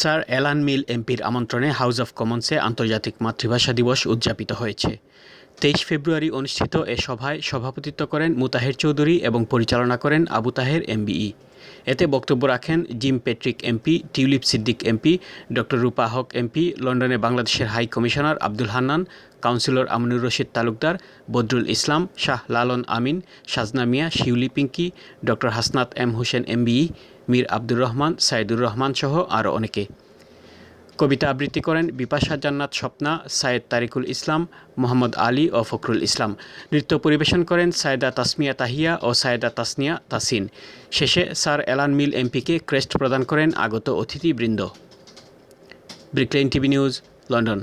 Sir Alan মিল এমপির আমন্ত্রণে house of কমন্সে আন্তর্জাতিক মাতৃভাষা দিবস উদযাপিত হয়েছে। তেইশ ফেব্রুয়ারি অনুষ্ঠিত এ সভায় সভাপতিত্ব করেন মুতাহের চৌধুরী এবং পরিচালনা করেন আবু তাহের এমবিই। এতে বক্তব্য রাখেন Jim Patrick MP, Tulip Siddiq MP, doctor Rupa Huq MP, লন্ডনে বাংলাদেশের high commissioner Abdul Hannan, councillor Aminur Rashid Talukdar, Badrul Islam, Shah Lalon Amin Sajna Miah, Shiuli Pinky, doctor Hasnat M Hossain MBE, Mir Abdur Rahman, Saidur Rahman সহ আরও অনেকে। কবিতা আবৃত্তি করেন বিপাশা জান্নাত স্বপ্না, সায়েদ তারিকুল ইসলাম, মোহাম্মদ আলী ও ফখরুল ইসলাম। নৃত্য পরিবেশন করেন সায়েদা তাসমিয়া তাহিয়া ও সায়েদা তাসনিয়া তাসিন। শেষে স্যার এলান মিল এমপিকে ক্রেস্ট প্রদান করেন আগত অতিথিবৃন্দ। Brick Lane TV news, London.